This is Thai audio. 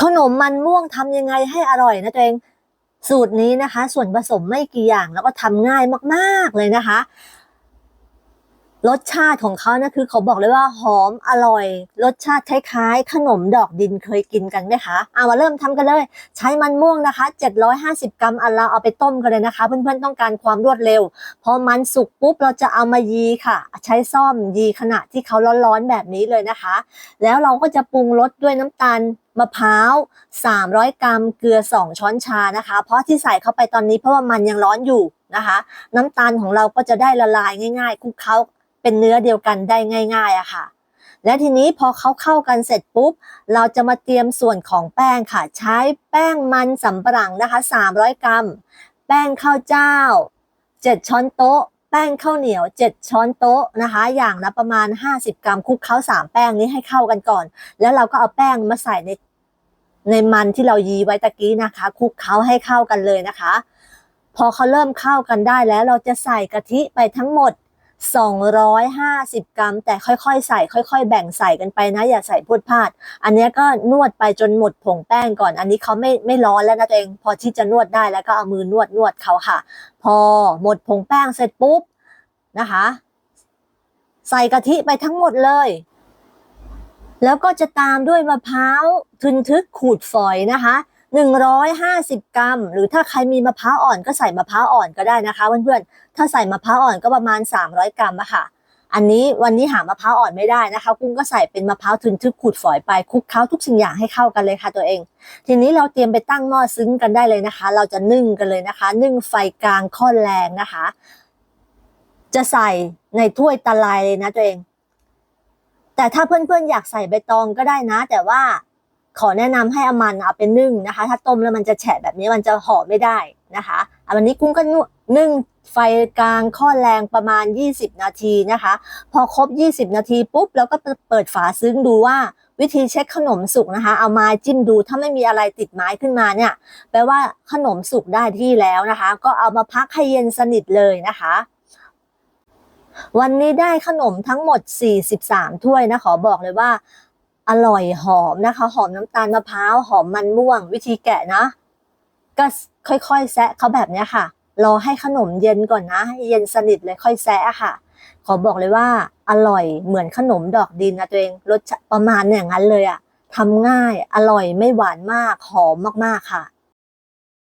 ขนมมันม่วงทำยังไงให้อร่อยนะตัวเอง สูตรนี้นะคะ ส่วนผสมไม่กี่อย่างแล้วก็ทำง่ายมาก ๆเลยนะคะ รสชาติของเขานะคือเขาบอกเลยว่าหอมอร่อย รสชาติคล้ายๆ ขนมดอกดินเคยกินกันไหมคะเอามาเริ่มทำกันเลย ใช้มันม่วงนะคะ 750 กรัมอันเราเอาไปต้มกันเลยนะคะ เพื่อนๆต้องการความรวดเร็ว พอมันสุกปุ๊บเราจะเอามายีค่ะ ใช้ซ่อมยีขณะที่เขาร้อนๆแบบนี้เลยนะคะ แล้วเราก็จะปรุงรสด้วยน้ำตาลมะพร้าว 300 กรัม เกลือ 2 ช้อนชานะคะ เพราะที่ใส่เข้าไปตอนนี้เพราะว่ามันยังร้อนอยู่นะคะ น้ำตาลของเราก็จะได้ละลายง่าย ๆคลุกเคล้า เป็นเนื้อเดียวกันได้ง่ายๆอะค่ะ และทีนี้พอเขาเข้ากันเสร็จปุ๊บ เราจะมาเตรียมส่วนของแป้งค่ะ ใช้แป้งมันสำปะหลังนะคะ 300 กรัม แป้งข้าวเจ้า 7 ช้อนโต๊ะ แป้งข้าวเหนียว 7 ช้อนโต๊ะนะคะ อย่างละประมาณ 50 กรัมคลุกเคล้า3 แป้งนี้ให้เข้ากันก่อน แล้วเราก็เอาแป้งมาใส่ในในมันที่เรายีไว้ตะกี้นะคะคลุกเคล้าให้เข้ากันเลยนะคะ พอเขาเริ่มเข้ากันได้แล้วเราจะใส่กะทิไปทั้งหมด 250 กรัม แต่ค่อยๆ ใส่ค่อย ๆ แบ่งใส่กันไปนะ อย่าใส่พูดพลาด อันนี้ก็นวดไปจนหมดผงแป้งก่อน อันนี้เขาไม่ไม่ร้อนแล้วนะตัวเองพอที่จะนวดได้แล้วก็เอามือนวดนวดเขาค่ะ พอหมดผงแป้งเสร็จปุ๊บนะคะ ใส่กะทิไปทั้งหมดเลย แล้วก็จะตามด้วยมะพร้าวทึนทึกขูดฝอยนะคะ 150 กรัม หรือถ้าใครมีมะพร้าวอ่อนก็ใส่มะพร้าวอ่อนก็ได้นะคะเพื่อนๆถ้าใส่มะพร้าวอ่อนก็ประมาณ 300 กรัมอะค่ะ อันนี้วันนี้หามะพร้าวอ่อนไม่ได้นะคะ กุ้งก็ใส่เป็นมะพร้าวทึนทึกขูดฝอยไปคลุกเคล้าทุกสิ่งอย่างให้เข้ากันเลยค่ะตัวเอง ทีนี้เราเตรียมไปตั้งหม้อซึ้งกันได้เลยนะคะ เราจะนึ่งกันเลยนะคะ นึ่งไฟกลางค่อนแรงนะคะ จะใส่ในถ้วยตะไลเลยนะตัวเองแต่ถ้าเพื่อนๆอยากใส่ใบตองก็ได้นะ แต่ว่า ขอแนะนำให้อามันเอาไปนึ่งนะคะ ถ้าต้มแล้วมันจะแฉะแบบนี้มันจะห่อไม่ได้นะคะอันนี้กุ้งก็นึ่งไฟกลางค่อแรงประมาณ 20 นาทีนะคะ พอครบ 20 นาทีปุ๊บเราก็เปิดฝาซึ้งดูว่าวิธีเช็คขนมสุกนะคะ เอาไม้จิ้มดูถ้าไม่มีอะไรติดไม้ขึ้นมาเนี่ยแปลว่าขนมสุกได้ที่แล้วนะคะ ก็เอามาพักให้เย็นสนิทเลยนะคะ วันนี้ได้ขนมทั้งหมด 43 ถ้วยนะขอบอกเลยว่า อร่อยหอมนะคะ หอมน้ำตาลมะพร้าวหอมมันม่วง วิธีแกะนะ ก็ค่อยๆแซะเขาแบบนี้ค่ะ รอให้ขนมเย็นก่อนนะให้เย็นสนิทเลยค่อยแซะค่ะ ขอบอกเลยว่าอร่อยเหมือนขนมดอกดินนะตัวเองรสประมาณอย่างนั้นเลยอะทำง่ายอร่อยไม่หวานมากหอมมากๆค่ะ